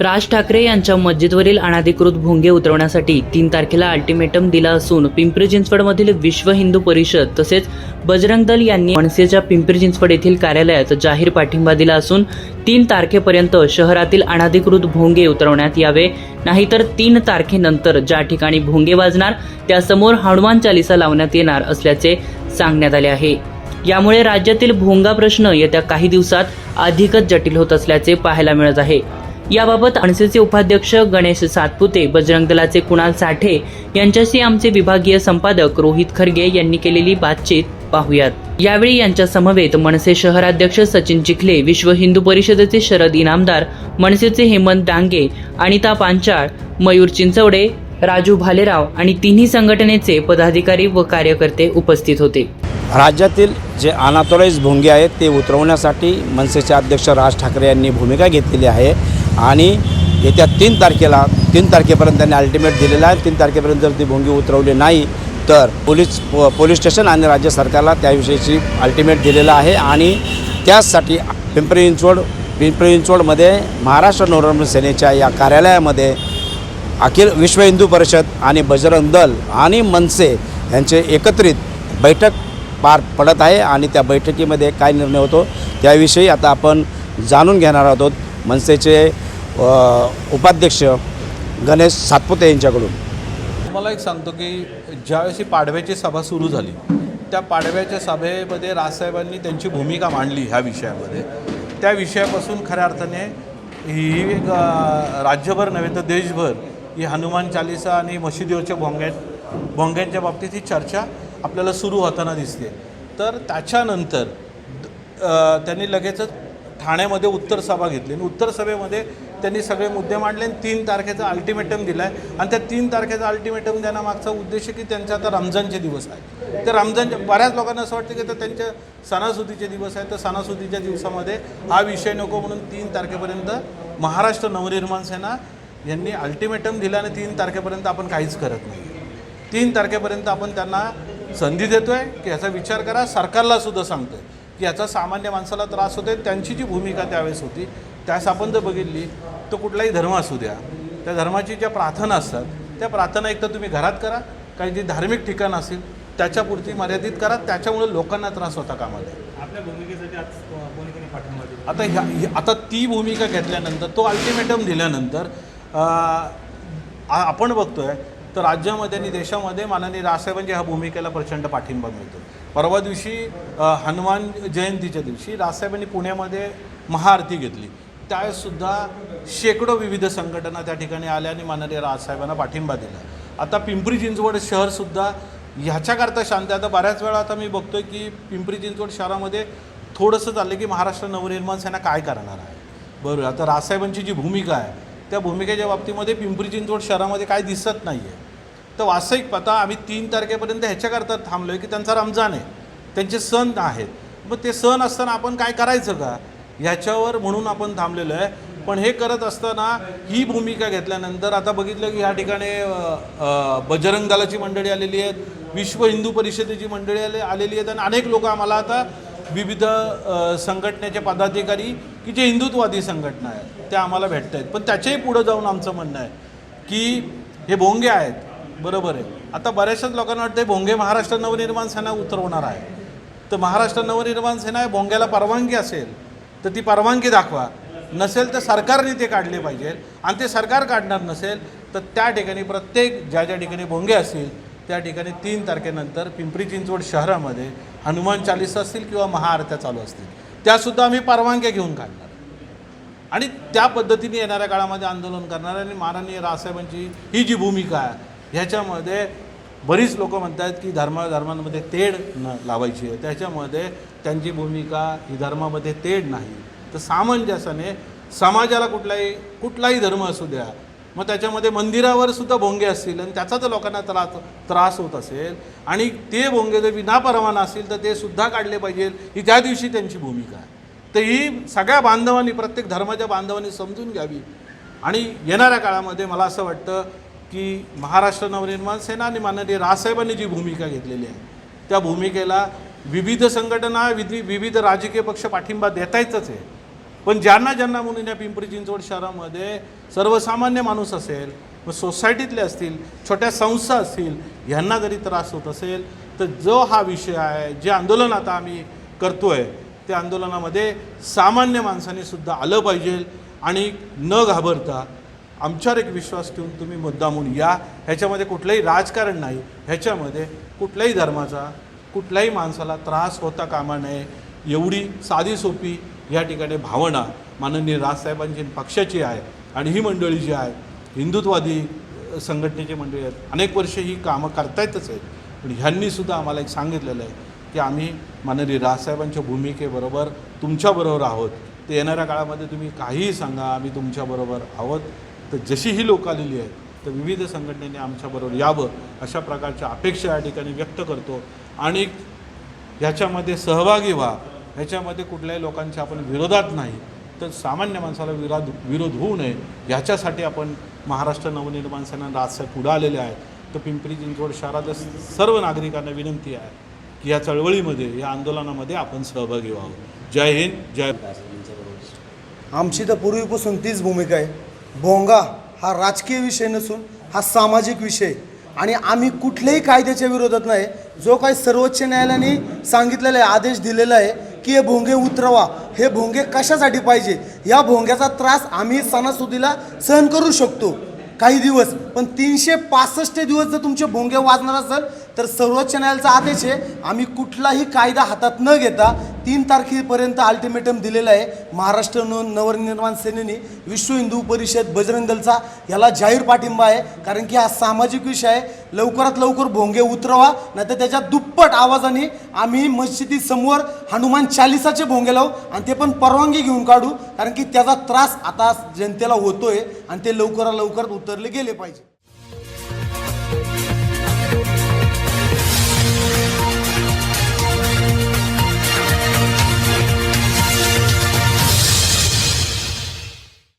राज ठाकरे यांच्या मस्जिदवरील अनाधिकृत भोंगे उतरवण्यासाठी तीन तारखेला अल्टिमेटम दिला असून पिंपरी चिंचवडमधील विश्व हिंदू परिषद तसेच बजरंग दल यांनी मनसेच्या पिंपरी चिंचवड येथील कार्यालयात जाहीर पाठिंबा दिला असून तीन तारखेपर्यंत शहरातील अनाधिकृत भोंगे उतरवण्यात यावे. नाहीतर तीन तारखेनंतर ज्या ठिकाणी भोंगे वाजणार त्यासमोर हनुमान चालिसा लावण्यात येणार असल्याचे सांगण्यात आले आहे. यामुळे राज्यातील भोंगा प्रश्न येत्या काही दिवसात अधिकच जटिल होत असल्याचे पाहायला मिळत आहे. याबाबत अनसेचे उपाध्यक्ष गणेश सातपुते बजरंग दलाचे कुणाल साठे यांच्याशी आमचे विभागीय संपादक रोहित खरगे यांनी केलेली बातचीत पाहुयात. यावेळी यांच्या समवेत मनसे शहराध्यक्ष सचिन चिखले विश्व हिंदू परिषदेचे शरद इनामदार मनसेचे हेमंत डांगे अनिता पांचाळ मयूर चिंचवडे राजू भालेराव आणि तिन्ही संघटनेचे पदाधिकारी व कार्यकर्ते उपस्थित होते. राज्यातील जे अनाथोराईज भोंगे आहेत ते उतरवण्यासाठी मनसेचे अध्यक्ष राज ठाकरे यांनी भूमिका घेतलेली आहे. आणि येत्या तीन तारखेला तीन तारखेपर्यंत त्यांनी अल्टिमेट दिलेला आहे. तीन तारखेपर्यंत जर ती भोंगी उतरवली नाही तर पोलीस पोलीस स्टेशन आणि राज्य सरकारला त्याविषयीची अल्टिमेट दिलेलं आहे. आणि त्याचसाठी पिंपरी चिंचवड पिंपरी चिंचवडमध्ये महाराष्ट्र नवरत्न सेनेच्या या कार्यालयामध्ये अखिल विश्व हिंदू परिषद आणि बजरंग दल आणि मनसे यांचे एकत्रित बैठक पार पडत आहे. आणि त्या बैठकीमध्ये काय निर्णय होतो त्याविषयी आता आपण जाणून घेणार आहोत. मनसेचे उपाध्यक्ष गणेश सातपुते यांच्याकडून. मला एक सांगतो की ज्यावेळेस ही पाडव्याची सभा सुरू झाली त्या पाडव्याच्या सभेमध्ये राजसाहेबांनी त्यांची भूमिका मांडली ह्या विषयामध्ये. त्या विषयापासून खऱ्या अर्थाने ही एक, राज्यभर नव्हे तर देशभर ही हनुमान चालिसा आणि मशिदीवरच्या भोंग्यात भोंग्यांच्या बाबतीत ही चर्चा आपल्याला सुरू होताना दिसते. तर त्याच्यानंतर त्यांनी लगेचच ठाण्यामध्ये उत्तर सभा घेतली. आणि उत्तर सभेमध्ये त्यांनी सगळे मुद्दे मांडले आणि तीन तारखेचा अल्टिमेटम दिला आहे आणि त्या तीन तारखेचा अल्टिमेटम देण्यामागचा उद्देश की त्यांचा आता रमजानचे दिवस आहे तर रमजानच्या बऱ्याच लोकांना असं वाटतं की तर त्यांच्या सणासुदीचे दिवस आहेत. तर सणासुदीच्या दिवसामध्ये हा विषय नको म्हणून तीन तारखेपर्यंत महाराष्ट्र नवनिर्माण सेना यांनी अल्टिमेटम दिल्याने आणि तीन तारखेपर्यंत आपण काहीच करत नाही. तीन तारखेपर्यंत आपण त्यांना संधी देतो आहे की याचा विचार करा. सरकारला सुद्धा आहे याचा सामान्य माणसाला त्रास होतोय. त्यांची जी भूमिका त्यावेळेस होती त्यास आपण जर बघितली तर कुठलाही धर्म असू द्या त्या धर्माची ज्या प्रार्थना असतात त्या प्रार्थना एक तर तुम्ही घरात करा काही जी धार्मिक ठिकाण असेल त्याच्यापुरती मर्यादित करा त्याच्यामुळे लोकांना त्रास होता कामा नये आपल्या भूमिकेसाठी आता ह्या आता ती भूमिका घेतल्यानंतर तो अल्टिमेटम दिल्यानंतर आपण बघतोय तर राज्यामध्ये आणि देशामध्ये माननीय राजसाहेबांच्या ह्या भूमिकेला प्रचंड पाठिंबा मिळतो परवा दिवशी हनुमान जयंतीच्या दिवशी राजसाहेबांनी पुण्यामध्ये महाआरती घेतली. त्यासुद्धा शेकडो विविध संघटना त्या ठिकाणी आल्या आणि माननीय राजसाहेबांना पाठिंबा दिला. आता पिंपरी चिंचवड शहरसुद्धा ह्याच्याकरता शांत आता बऱ्याच वेळा आता मी बघतोय की पिंपरी चिंचवड शहरामध्ये थोडंसं चाललं की महाराष्ट्र नवनिर्माण सेना काय करणार आहे. बरोबर आता राजसाहेबांची जी भूमिका आहे त्या भूमिकेच्या बाबतीमध्ये पिंपरी चिंचवड शहरामध्ये काय दिसत नाही आहे तर वास्तविक पता आम्ही तीन तारखेपर्यंत ह्याच्याकरता थांबलो आहे की त्यांचा रमजान आहे. त्यांचे सण आहेत. मग ते सण असताना आपण काय करायचं का? ह्याच्यावर म्हणून आपण थांबलेलो आहे. पण हे करत असताना ही भूमिका घेतल्यानंतर आता बघितलं की ह्या ठिकाणी बजरंग दलाची मंडळी आलेली आहेत विश्व हिंदू परिषदेची मंडळी आले आलेली आहेत आणि अनेक लोक आम्हाला आता विविध संघटनेचे पदाधिकारी की जे हिंदुत्ववादी संघटना आहेत त्या आम्हाला भेटत आहेत पण त्याच्याही पुढं जाऊन आमचं म्हणणं आहे की हे भोंगे आहेत. बरोबर आहे. आता बऱ्याचशाच लोकांना वाटतं भोंगे महाराष्ट्र नवनिर्माण सेना उतरवणार आहे. तर महाराष्ट्र नवनिर्माण सेना भोंग्याला परवानगी असेल तर ती परवानगी दाखवा. नसेल तर सरकारने ते काढले पाहिजे. आणि ते सरकार काढणार नसेल तर त्या ठिकाणी प्रत्येक ज्या ज्या ठिकाणी भोंगे असतील त्या ठिकाणी तीन तारखेनंतर पिंपरी चिंचवड शहरामध्ये हनुमान चालिसा असतील किंवा महाआरत्या चालू असतील. त्यासुद्धा आम्ही परवानग्या घेऊन काढणार. आणि त्या पद्धतीने येणाऱ्या काळामध्ये आंदोलन करणार आणि माननीय रासाहेबांची ही जी भूमिका आहे ह्याच्यामध्ये बरीच लोक म्हणतात की धर्म धर्मांमध्ये तेढ न लावायची आहे. त्याच्यामध्ये त्यांची भूमिका ही धर्मामध्ये तेढ नाही. तर सामंजस्याने समाजाला कुठलाही कुठलाही धर्म असू द्या मग त्याच्यामध्ये मंदिरावर सुद्धा भोंगे असतील आणि त्याचा जर लोकांना त्रास त्रास होत असेल. आणि ते भोंगे जर विनापरवाना असतील तर ते सुद्धा काढले पाहिजे. ही त्या दिवशी त्यांची भूमिका आहे. तर ही सगळ्या बांधवांनी प्रत्येक धर्माच्या बांधवांनी समजून घ्यावी. आणि येणाऱ्या काळामध्ये मला असं वाटतं की महाराष्ट्र नवनिर्माण सेना आणि माननीय रासाहेबांनी जी भूमिका घेतलेली आहे त्या भूमिकेला विविध संघटना विधी विविध राजकीय पक्ष पाठिंबा देतायचंच आहे. पण ज्यांना ज्यांना म्हणून या पिंपरी चिंचवड शहरामध्ये सर्वसामान्य माणूस असेल मग सोसायटीतले असतील छोट्या संस्था असतील ह्यांना जरी त्रास होत असेल तर जो हा विषय आहे जे आंदोलन आता आम्ही करतो आहे त्या आंदोलनामध्ये सामान्य माणसाने सुद्धा आलं पाहिजे आणि न घाबरता आमच्यावर एक विश्वास ठेवून तुम्ही मुद्दामून या. ह्याच्यामध्ये कुठलंही राजकारण नाही. ह्याच्यामध्ये कुठल्याही धर्माचा कुठल्याही माणसाला त्रास होता कामा नये. एवढी साधी सोपी या ठिकाणी भावना माननीय राजसाहेबांची पक्षाची आहे आणि ही मंडळी जी आहे हिंदुत्वादी संघटनेची मंडळी आहेत. अनेक वर्षे ही कामं करतायतच आहेत. पण ह्यांनीसुद्धा आम्हाला एक सांगितलेलं आहे की आम्ही माननीय राजसाहेबांच्या भूमिकेबरोबर तुमच्याबरोबर आहोत. ते येणाऱ्या काळामध्ये तुम्ही काहीही सांगा आम्ही तुमच्याबरोबर आहोत. तर जशी ही लोक आलेली आहेत तर विविध संघटनेने आमच्याबरोबर यावं अशा प्रकारच्या अपेक्षा या ठिकाणी व्यक्त करतो. आणि ह्याच्यामध्ये सहभागी व्हा. ह्याच्यामध्ये कुठल्याही लोकांच्या आपण विरोधात नाही तर सामान्य माणसाला विरोध विरोध होऊ नये. ह्याच्यासाठी आपण महाराष्ट्र नवनिर्माण सेना राजसाहेब पुढे आलेले आहेत. तर पिंपरी चिंचवड शहरातल्या सर्व नागरिकांना विनंती आहे की या चळवळीमध्ये या आंदोलनामध्ये आपण सहभागी व्हावं. जय हिंद जय आमची तर पूर्वीपासून तीच भूमिका आहे. भोंगा हा राजकीय विषय नसून हा सामाजिक विषय. आणि आम्ही कुठल्याही कायद्याच्या विरोधात नाही. जो काही सर्वोच्च न्यायालयाने सांगितलेला आहे आदेश दिलेला आहे की हे भोंगे उतरवा हे भोंगे कशासाठी पाहिजे या भोंग्याचा त्रास आम्ही सणासुदीला सहन करू शकतो. काही दिवस पण तीनशे पासष्ट दिवस जर तुमचे भोंगे वाजणार असेल तर सर्वोच्च न्यायालयाचा आदेश आहे आम्ही कुठलाही कायदा हातात न घेता तीन तारखेपर्यंत अल्टिमेटम दिलेलं आहे महाराष्ट्र न नवनिर्माण सेनेने विश्व हिंदू परिषद बजरंग दलचा. याला जाहीर पाठिंबा आहे कारण की हा सामाजिक विषय आहे. लवकरात लवकर भोंगे उतरवा नाही तर त्याच्या दुप्पट आवाजाने आम्ही मस्जिदीसमोर हनुमान चालिसाचे भोंगे लावू आणि ते पण परवानगी घेऊन काढू कारण की त्याचा त्रास आता जनतेला होतोय आणि ते लवकरात लवकर उतरले गेले पाहिजे.